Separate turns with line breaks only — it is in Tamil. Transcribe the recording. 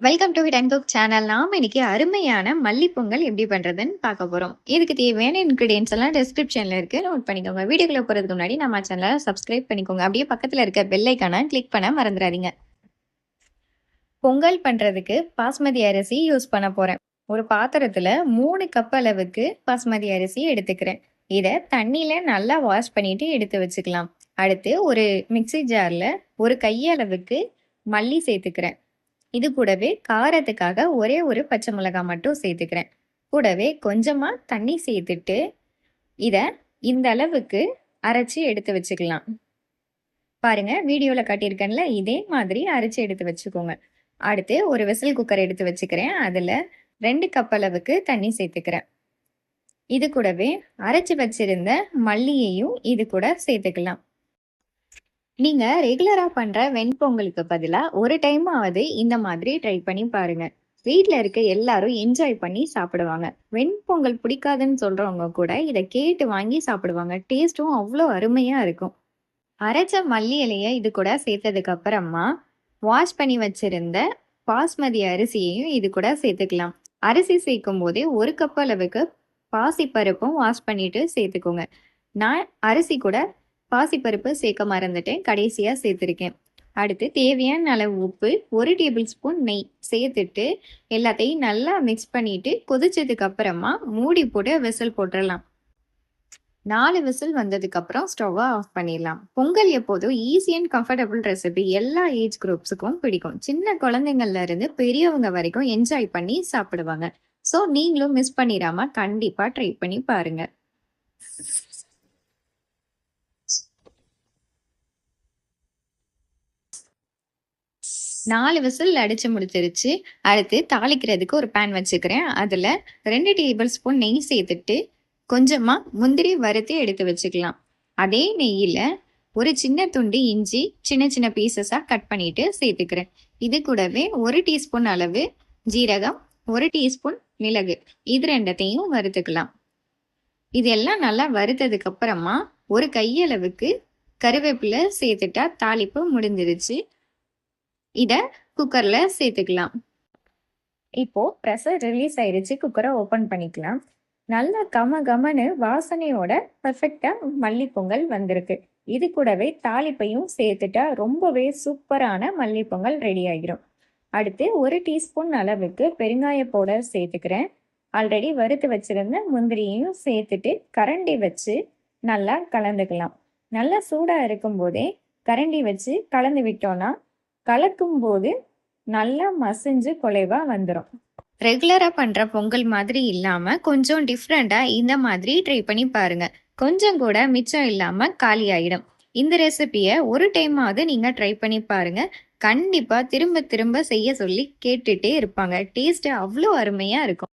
Welcome to Hit and Cook channel நாம இன்னைக்கு அருமையான மல்லி பொங்கல் எப்படி பண்ணுறதுன்னு பார்க்க போகிறோம் இதுக்கு தேவையான இன்க்ரீடியன்ஸ் எல்லாம் டிஸ்கிரிப்ஷனில் இருக்கு நோட் பண்ணிக்கோங்க. வீடியோக்குள்ள போகிறதுக்கு முன்னாடி நம்ம சேனலை சப்ஸ்கிரைப் பண்ணிக்கோங்க. அப்படியே பக்கத்தில் இருக்க பெல்லைக்கான கிளிக் பண்ண மறந்துடாதீங்க. பொங்கல் பண்ணுறதுக்கு பாஸ்மதி அரிசி யூஸ் பண்ண போகிறேன் ஒரு பாத்திரத்தில் மூணு கப் அளவுக்கு பாஸ்மதி அரிசி எடுத்துக்கிறேன். இதை தண்ணியில் நல்லா வாஷ் பண்ணிட்டு எடுத்து வச்சுக்கலாம். அடுத்து ஒரு மிக்ஸி ஜாரில் ஒரு கையளவுக்கு மல்லி சேர்த்துக்கிறேன். இது கூடவே காரத்துக்காக ஒரே ஒரு பச்சை மிளகாய் மட்டும் சேர்த்துக்கிறேன். கூடவே கொஞ்சமாக தண்ணி சேர்த்துட்டு இதை இந்த அளவுக்கு அரைச்சி எடுத்து வச்சுக்கலாம். பாருங்க வீடியோவில் காட்டியிருக்கேன்ல இதே மாதிரி அரைச்சி எடுத்து வச்சுக்கோங்க. அடுத்து ஒரு விசில் குக்கர் எடுத்து வச்சுக்கிறேன். அதில் ரெண்டு கப் அளவுக்கு தண்ணி சேர்த்துக்கிறேன். இது கூடவே அரைச்சி வச்சிருந்த மல்லியையும் இது கூட சேர்த்துக்கலாம். நீங்க ரெகுலரா பண்ற வெண்பொங்கலுக்கு பதிலா ஒரு டைம் ஆவது இந்த மாதிரி ட்ரை பண்ணி பாருங்க. வீட்டில் இருக்க எல்லாரும் என்ஜாய் பண்ணி சாப்பிடுவாங்க. வெண்பொங்கல் பிடிக்காதுன்னு சொல்றவங்க கூட இதை கேட்டு வாங்கி சாப்பிடுவாங்க. டேஸ்டும் அவ்வளோ அருமையா இருக்கும். அரைச்ச மல்லி இலைய இது கூட சேர்த்ததுக்கு அப்புறமா வாஷ் பண்ணி வச்சிருந்த பாஸ்மதி அரிசியையும் இது கூட சேர்த்துக்கலாம். அரிசி சேர்க்கும் போதே ஒரு கப் அளவுக்கு பாசிப்பருப்பும் வாஷ் பண்ணிட்டு சேர்த்துக்கோங்க. நான் அரிசி கூட பாசிப்பருப்பு சேர்க்க மறந்துட்டேன். கடைசியாக சேர்த்துருக்கேன். அடுத்து தேவையான அளவு உப்பு ஒரு டேபிள் ஸ்பூன் நெய் சேர்த்துட்டு எல்லாத்தையும் நல்லா மிக்ஸ் பண்ணிட்டு கொதிச்சதுக்கு அப்புறமா மூடி போட்டு விசில் போட்டுடலாம். நாலு விசில் வந்ததுக்கு அப்புறம் ஸ்டவ்வை ஆஃப் பண்ணிடலாம். பொங்கல் எப்போதும் ஈஸி அண்ட் கம்ஃபர்டபுள் ரெசிபி எல்லா ஏஜ் குரூப்ஸுக்கும் பிடிக்கும். சின்ன குழந்தைங்கள்ல இருந்து பெரியவங்க வரைக்கும் என்ஜாய் பண்ணி சாப்பிடுவாங்க. ஸோ நீங்களும் மிஸ் பண்ணிடாம கண்டிப்பா ட்ரை பண்ணி பாருங்க. நாலு விசில் அடிச்சு முடிச்சிருச்சு. அடுத்து தாளிக்கிறதுக்கு ஒரு பேன் வச்சுக்கிறேன். அதில் ரெண்டு டேபிள் ஸ்பூன் நெய் சேர்த்துட்டு கொஞ்சமாக முந்திரி வறுத்து எடுத்து வச்சுக்கலாம். அதே நெய்யில் ஒரு சின்ன துண்டு இஞ்சி சின்ன சின்ன பீசஸாக கட் பண்ணிட்டு சேர்த்துக்கிறேன். இது கூடவே ஒரு டீஸ்பூன் அளவு ஜீரகம் ஒரு டீஸ்பூன் மிளகு. இது ரெண்டத்தையும் வறுத்துக்கலாம். இதெல்லாம் நல்லா வறுத்ததுக்கு அப்புறமா ஒரு கையளவுக்கு கருவேப்பிலை சேர்த்துட்டா தாளிப்பு முடிஞ்சிருச்சு. இதை குக்கரில் சேர்த்துக்கலாம் இப்போ ப்ரெஷர் ரிலீஸ் ஆயிடுச்சு குக்கரை ஓப்பன் பண்ணிக்கலாம். நல்ல கம கமனு வாசனையோட பர்ஃபெக்டாக மல்லிப்பொங்கல் வந்திருக்கு. இது கூடவே தாளிப்பையும் சேர்த்துட்டா ரொம்பவே சூப்பரான மல்லிப்பொங்கல் ரெடி ஆகிரும் அடுத்து ஒரு டீஸ்பூன் அளவுக்கு பெருங்காய பவுடர் சேர்த்துக்கிறேன். ஆல்ரெடி வறுத்து வச்சிருந்த முந்திரியையும் சேர்த்துட்டு கரண்டி வச்சு நல்லா கலந்துக்கலாம். நல்லா சூடாக இருக்கும் போதே கரண்டி வச்சு கலந்து விட்டோன்னா கலக்கும் போது நல்லா மசிஞ்சு குலைவா வந்துடும் ரெகுலரா பண்ற பொங்கல் மாதிரி இல்லாம கொஞ்சம் டிஃப்ரெண்டா இந்த மாதிரி ட்ரை பண்ணி பாருங்க. கொஞ்சம் கூட மிச்சம் இல்லாம காலி ஆயிடும். இந்த ரெசிபியை ஒரு டைமாவது நீங்க ட்ரை பண்ணி பாருங்க. கண்டிப்பா திரும்ப திரும்ப செய்ய சொல்லி கேட்டுட்டே இருப்பாங்க. டேஸ்ட் அவ்வளோ அருமையா இருக்கும்.